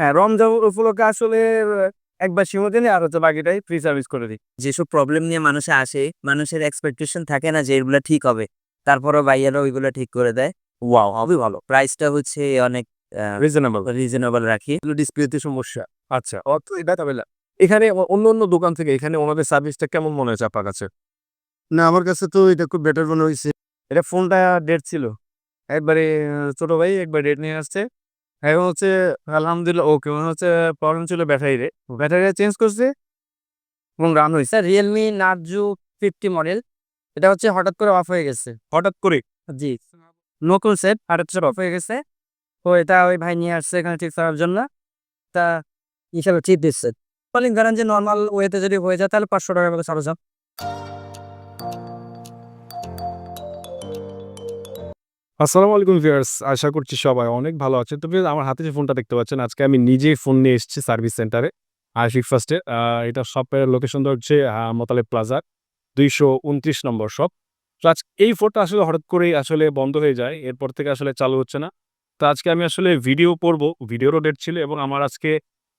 হ্যাঁ রমজান উপলক্ষে আসলে একবার সীমা দিনে আর হচ্ছে বাকিটাই ফ্রি সার্ভিস করে দিই। যেসব প্রবলেম নিয়ে মানুষে আসে মানুষের এক্সপেকটেশন থাকে না যে এগুলো ঠিক হবে। তারপরও ভাইয়ারা ওইগুলো ঠিক করে দেয়। ওয়াও খুবই ভালো। প্রাইসটা হচ্ছে অনেক রিজনেবল রিজনেবল রাখি। ডিসপ্লেতে সমস্যা। আচ্ছা অত এটা তবে। এখানে অন্য অন্য দোকান থেকে এখানে ওনাদের সার্ভিসটা কেমন মনে হয়েছে আপনার কাছে? না আমার কাছে তো এটা খুব বেটার মনে হয়েছে। এটা ফোনটা ডেট ছিল। একবারে ছোট ভাই একবার ডেট নিয়ে আসছে। এখন হচ্ছে আলহামদুলিল্লাহ ওকে মনে হচ্ছে প্রবলেম ছিল ব্যাটারিতে ব্যাটারি চেঞ্জ করছে এবং রান হয়েছে। রিয়েলমি নার্জু ফিফটি মডেল এটা হচ্ছে হঠাৎ করে অফ হয়ে গেছে। হঠাৎ করে? জি। নকুল সেট হঠাৎ করে অফ হয়ে গেছে। তো এটা ওই ভাই নিয়ে আসছে এখানে ঠিক করার জন্য। তা হিসাবে ঠিক দিচ্ছে। কলিং ধরেন যে নর্মাল ওয়েতে যদি হয়ে যায় তাহলে পাঁচশো টাকা মতো খরচ হবে। আসসালামু আলাইকুম ভিউয়ার্স আশা করছি সবাই অনেক ভালো আছে তো আমার হাতে যে ফোনটা দেখতে পাচ্ছেন আজকে আমি নিজেই ফোন নিয়ে এসেছি সার্ভিস সেন্টারে আশিক ফার্স্টে। এটা শপের লোকেশনটা হচ্ছে আহ, মোতালেব প্লাজা দুইশো উনত্রিশ নম্বর শপ তো আজ এই ফোনটা আসলে হঠাৎ করেই আসলে বন্ধ হয়ে যায় এরপর থেকে আসলে চালু হচ্ছে না। তো আজকে আমি আসলে ভিডিও করব ভিডিওরও ডেট ছিল এবং আমার আজকে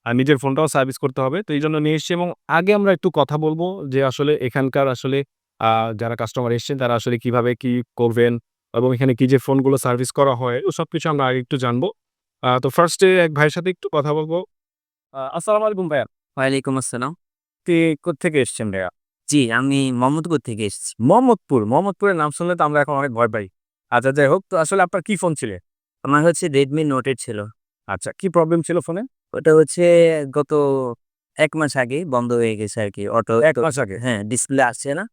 নিজের ফোনটাও সার্ভিস করতে হবে। তো এই জন্য নিয়ে এসেছি এবং আগে আমরা একটু কথা বলব যে আসলে এখানকার আসলে যারা কাস্টমার এসেছেন তারা আসলে কীভাবে কি করবেন এবং এখানে কি যে ফোনগুলো সার্ভিস করা হয় ও সব কিছু আমরা আগে একটু জানব। তো ফার্স্টে এক ভাইয়ের সাথে একটু কথা বলব। আসসালামু আলাইকুম ভাইয়া। ওয়ালাইকুম আসসালাম। আপনি কোথেকে এসছেন ভাইয়া? জি আমি মোহাম্মদপুর থেকে এসেছি। মোহাম্মদপুর? মোহাম্মদপুরের নাম শুনলে তো আমরা এখন অনেক ভয় পাই। আচ্ছা যাই হোক তো আসলে আপনার কি ফোন ছিল? আমার হচ্ছে রেডমি নোটের ছিল। আচ্ছা কি প্রবলেম ছিল ফোনে? ওটা হচ্ছে গত এক মাস আগে বন্ধ হয়ে গেছে আর কি অটো এক মাস আগে? হ্যাঁ ডিসপ্লে আসছে না।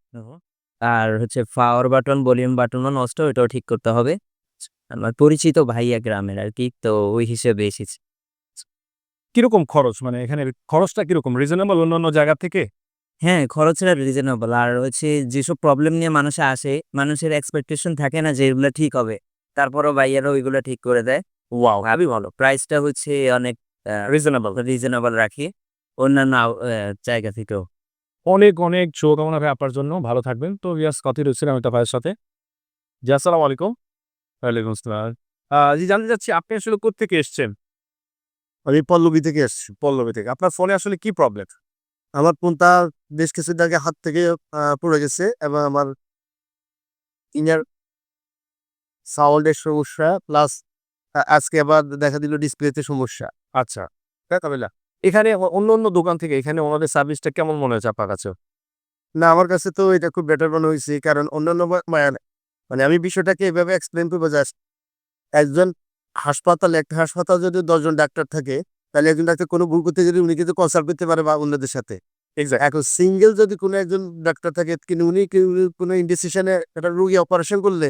আর হচ্ছে পাওয়ার বাটন ভলিউম বাটনও নষ্ট ওটাও ঠিক করতে হবে। আমার পরিচিত ভাইয়া গ্রামের আর কি তো ওই হিসেবে এসেছি। কীরকম খরচ? মানে এখানে খরচটা কীরকম? রিজনেবল অন্যান্য জায়গা থেকে? হ্যাঁ খরচটা রিজনেবল আর হচ্ছে যেসব প্রবলেম নিয়ে মানুষে আসে মানুষের এক্সপেকটেশন থাকে না যে এগুলো ঠিক হবে। তারপরও ভাইয়ারা ওইগুলো ঠিক করে দেয়। ওয়াও ভাবি ভালো। প্রাইসটা হচ্ছে অনেক রিজনেবল রিজনেবল রাখি। অন্যান্য জায়গা থেকেও। অনেক অনেক শুভকামনা ভাই আপনার জন্য। ভালো থাকবেন। তো ইয়াস কথা রয়েছিলাম একটা ভাইয়ের সাথে। জি আসসালামু আলাইকুম। ওয়ালাইকুম আসসালাম। জি জানতে চাচ্ছি আপনি আসলে কোথেকে এসছেন? আমি পল্লবী থেকে এসেছি পল্লবী থেকে। আপনার ফোনে আসলে কি প্রবলেম আমার ফোনটা বেশ কিছুদিন আগে হাত থেকে পড়ে গেছে এবং আমার ইনার সাউন্ডের সমস্যা প্লাস আজকে আবার দেখা দিল ডিসপ্লেতে সমস্যা। আচ্ছা। কাবিলা এখানে অন্য অন্য দোকান থেকে এখানে ওনাদের সার্ভিসটা কেমন মনে হচ্ছে আপনার কাছে না আমার কাছে তো এটা খুব বেটার মনে হয়েছে কারণ অন্যান্য মানে- আমি বিষয়টাকে এভাবে এক্সপ্লেন করব জাস্ট একজন হাসপাতালে একটা হাসপাতাল যদি দশজন ডাক্তার থাকে তাহলে একজন ডাক্তার কোনো ভুল করতে যদি উনি কিন্তু কনসাল্ট করতে পারে বা অন্যদের সাথে। এখন সিঙ্গেল যদি কোনো একজন ডাক্তার থাকে কিন্তু উনি কোনো ইনডিসিশনে একটা রুগী অপারেশন করলে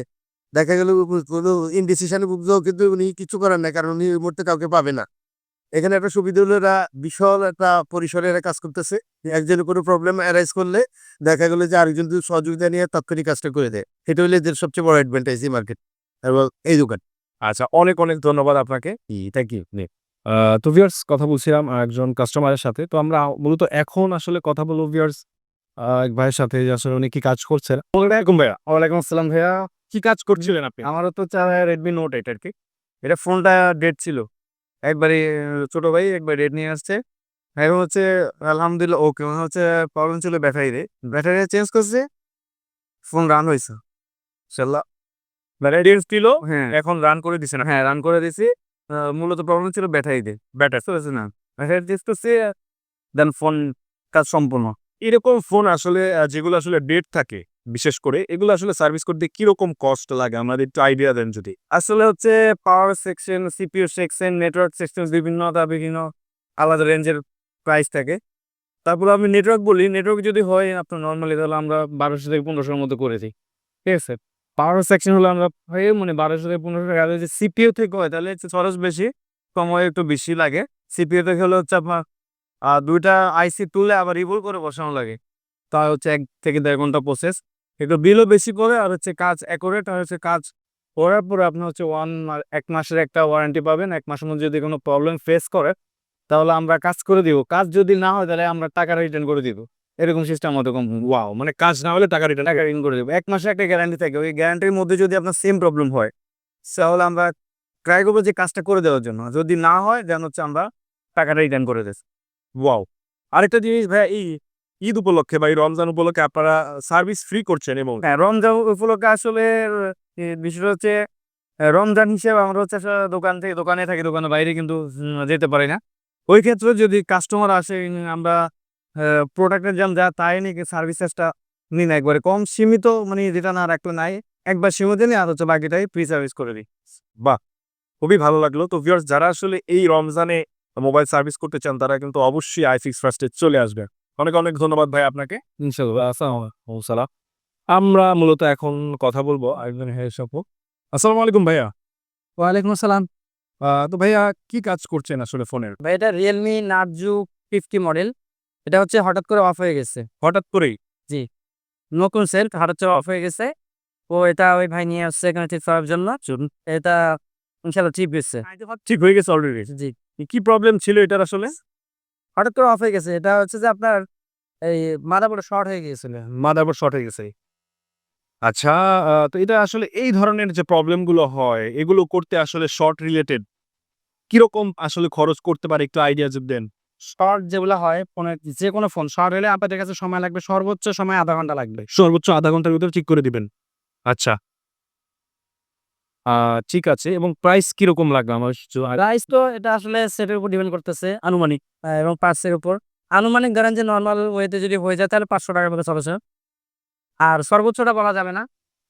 দেখা গেল কোনো ইনডিসিশনে ভুগলেও কিন্তু উনি কিছু করার না কারণ উনি ওই মুহূর্তে কাউকে পাবে না। এখানে একটা সুবিধা হলো এরা বিশাল একটা পরিসরে এরা কাজ করতেছে। একজনের কোনো প্রবলেম অ্যারাইজ করলে দেখা গেলো যে আরেকজন যদি সহযোগিতা নিয়ে তাৎক্ষণিক কাজটা করে দেয়। এটা হলে এদের সবচেয়ে বড় অ্যাডভান্টেজ এই মার্কেট এবং এই দোকান। আচ্ছা অনেক অনেক ধন্যবাদ আপনাকে। থ্যাংক ইউ আহ, তো ভিউয়ার্স কথা বলছিলাম একজন কাস্টমারের সাথে। তো আমরা মূলত এখন আসলে কথা বলব ভিউয়ার্স এক ভাইয়ের সাথে যে আসলে উনি কি কাজ করছেন। ওয়ালাইকুম ভাইয়া। ওয়ালাইকুম আসসালাম ভাইয়া। কি কাজ করছিলেন আপনি? আমারও তো চার রেডমি নোট এটা আর কি। এটা ফোনটা ডেট ছিল। একবারে আহ, ছোট ভাই একবার ডেট নিয়ে আসছে। এখন হচ্ছে আলহামদুলিল্লাহ ওকে মনে হচ্ছে প্রবলেম ছিল ব্যাটারিতে ব্যাটারি চেঞ্জ করছে ফোন রান হয়েছে। ইনশাল্লাহ। ব্যাটারি ছিল হ্যাঁ। এখন রান করে দিছে না। হ্যাঁ রান করে দিছি। মূলত প্রবলেম ছিল ব্যাটারিতে ব্যাটারি চলেছে না। ব্যাটারি চেঞ্জ করছে দেন ফোন কাজ সম্পূর্ণ। এরকম ফোন আসলে যেগুলো আসলে ডেট থাকে বিশেষ করে এগুলো আসলে সার্ভিস করতে কীরকম কষ্ট লাগে? আমাদের একটু আইডিয়া দেন যদি। আসলে হচ্ছে power section CPU section network section বিভিন্নতা বিভিন্ন আলাদা রেঞ্জের প্রাইস থাকে। তারপর আমি নেটওয়ার্ক বলি নেটওয়ার্ক যদি হয় আপনার নর্মালি তাহলে আমরা বারোশো থেকে পনেরোশোর মধ্যে করে দিই। ঠিক আছে? পাওয়ার সেকশন হলে আমরা হয়ে মানে বারোশো থেকে পনেরোশো টাকা যদি সিপিইউ থেকে হয়, তাহলে হচ্ছে খরচ বেশি, সময় একটু বেশি লাগে। সিপিইউ থেকে হলে হচ্ছে আপনার দুইটা আইসি তুলে আবার রিভোল করে বসানো লাগে। তা হচ্ছে এক থেকে দেড় ঘণ্টা প্রসেস একটু বিলও বেশি করে আর হচ্ছে কাজ অ্যাকোরেট আর হচ্ছে কাজ করার পরে আপনার হচ্ছে ওয়ান এক মাসের একটা ওয়ারেন্টি পাবেন। এক মাসের মধ্যে যদি কোনো প্রবলেম ফেস করে তাহলে আমরা কাজ করে দিব। কাজ যদি না হয় তাহলে আমরা টাকা রিটার্ন করে দিব। এরকম সিস্টেম আমাদের কম ওয়াও মানে কাজ না হলে টাকা রিটার্ন টাকা রিটার্ন করে দেবো। এক মাসে একটা গ্যারান্টি থাকে। ওই গ্যারান্টির মধ্যে যদি আপনার সেম প্রবলেম হয় তাহলে আমরা ট্রাই করব যে কাজটা করে দেওয়ার জন্য। যদি না হয় দেন হচ্ছে আমরা টাকাটা রিটার্ন করে দিয়েছে ওয়াও আরেকটা জিনিস ভাইয়া এই ঈদ উপলক্ষে বা এই রমজান উপলক্ষে আপনারা সার্ভিস ফ্রি করছেন এবং হ্যাঁ রমজান উপলক্ষে আসলে বিষয়টা হচ্ছে রমজান হিসেবে আমরা হচ্ছে দোকান থেকে দোকানে থাকি দোকানের বাইরে কিন্তু যেতে পারি না। ওই ক্ষেত্রে যদি কাস্টমার আসে আমরা প্রোডাক্টের দাম যা তাই নাকি সার্ভিসেসটা নিই না একবারে। কম সীমিত মানে যেটা না রাখলে নাই একবার সীমিত নিয়ে আর হচ্ছে বাকিটাই ফ্রি সার্ভিস করে দিই। বাহ! খুবই ভালো লাগল। তো ভিউয়ার্স যারা আসলে এই রমজানে মোবাইল সার্ভিস করতে চান তারা কিন্তু অবশ্যই আইফিক্স ফার্স্টে চলে আসবে অনেক অনেক ধন্যবাদ ভাই আপনাকে। ইনশাআল্লাহ আমরা মূলত এখন কথা বলব একজন শপ আসসালামু আলাইকুম ভাইয়া। ওয়ালাইকুম আসসালাম। আহ, তো ভাইয়া কি কাজ করছেন আসলে ফোনের? ভাই এটা রিয়েলমি নার্জু ফিফটি মডেল এটা হচ্ছে হঠাৎ করে অফ হয়ে গেছে। হঠাৎ করেই? জি। নতুন সেল হঠাৎ করে অফ হয়ে গেছে। ও এটা ওই ভাই নিয়ে আসছে এখানে ঠিক করার জন্য। এটা ইনশাল্লাহ ঠিক গেছে ঠিক হয়ে গেছে অলরেডি জি। কি প্রবলেম ছিল এটার আসলে? হঠাৎ করে অফ হয়ে গেছে। এটা হচ্ছে যে আপনার এই মাদাবোর্ড শর্ট হয়ে গিয়েছিল। মাদারবোর্ড শর্ট হয়ে গেছে। আচ্ছা তো এটা আসলে এই ধরনের যে প্রবলেমগুলো হয় এগুলো করতে আসলে শর্ট রিলেটেড কীরকম আসলে খরচ করতে পারে? একটু আইডিয়া যদি দেন। শর্ট যেগুলো হয় ফোনের যে কোনো ফোন শর্ট হলে আপনাদের কাছে সময় লাগবে সর্বোচ্চ সময় আধা ঘণ্টা লাগবে। সর্বোচ্চ আধা ঘণ্টার ভিতরে ঠিক করে দিবেন। আচ্ছা ঠিক আছে এবং প্রাইস কীরকম লাগবে আমার প্রাইস তো এটা আসলে সেটের উপর ডিপেন্ড করতেছে আনুমানিক এবং পার্সের উপর। আনুমানিক ধরেন যে নর্মাল ওয়েতে যদি হয়ে যায় তাহলে পাঁচশো টাকার মতো চলেছে। আর সর্বোচ্চটা বলা যাবে না।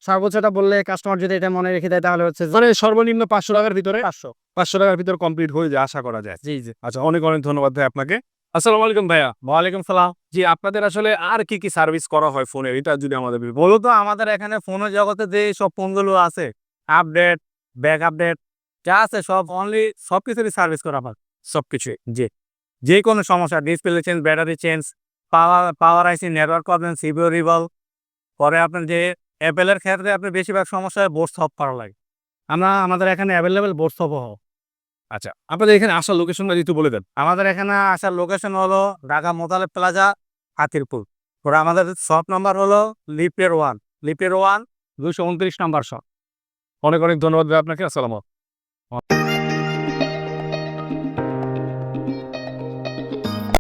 সর্বোচ্চটা বললে কাস্টমার যদি এটা মনে রেখে দেয় তাহলে হচ্ছে মানে সর্বনিম্ন পাঁচশো টাকার ভিতরে পাঁচশো। পাঁচশো টাকার ভিতরে কমপ্লিট হয়ে যায় আশা করা যায়। জি জি। আচ্ছা অনেক অনেক ধন্যবাদ ভাই আপনাকে। আসসালামু আলাইকুম ভাইয়া। ওয়ালাইকুম সালাম। জি আপনাদের আসলে আর কি কি সার্ভিস করা হয় ফোনের এটা যদি আমাদের বলেন। মূলত আমাদের এখানে ফোনের জগতে যে সব ফোনগুলো আছে আপডেট ব্যাক আপডেট যা আছে সব অনলি সব কিছুরই সার্ভিস করা হয়, সব কিছুই, জি। যে কোনো সমস্যা display change battery change power power IC network problem CPU revolve পরে আপনার যে অ্যাপেলের ক্ষেত্রে আপনার বেশিরভাগ সমস্যায় বোর্ড সফট করা লাগে। আমরা, আমাদের এখানে অ্যাভেলেবেল বোর্ড হয়। আচ্ছা আপনাদের এখানে আসার লোকেশনটা একটু বলে দেন। আমাদের এখানে আসার লোকেশন হলো ঢাকা মোতালে প্লাজা হাতিরপুর। ওরা আমাদের শপ নাম্বার হলো লিপের ওয়ান লিপের ওয়ান দুশো উনত্রিশ নাম্বার শপ অনেক অনেক ধন্যবাদ আপনাকে আসসালাম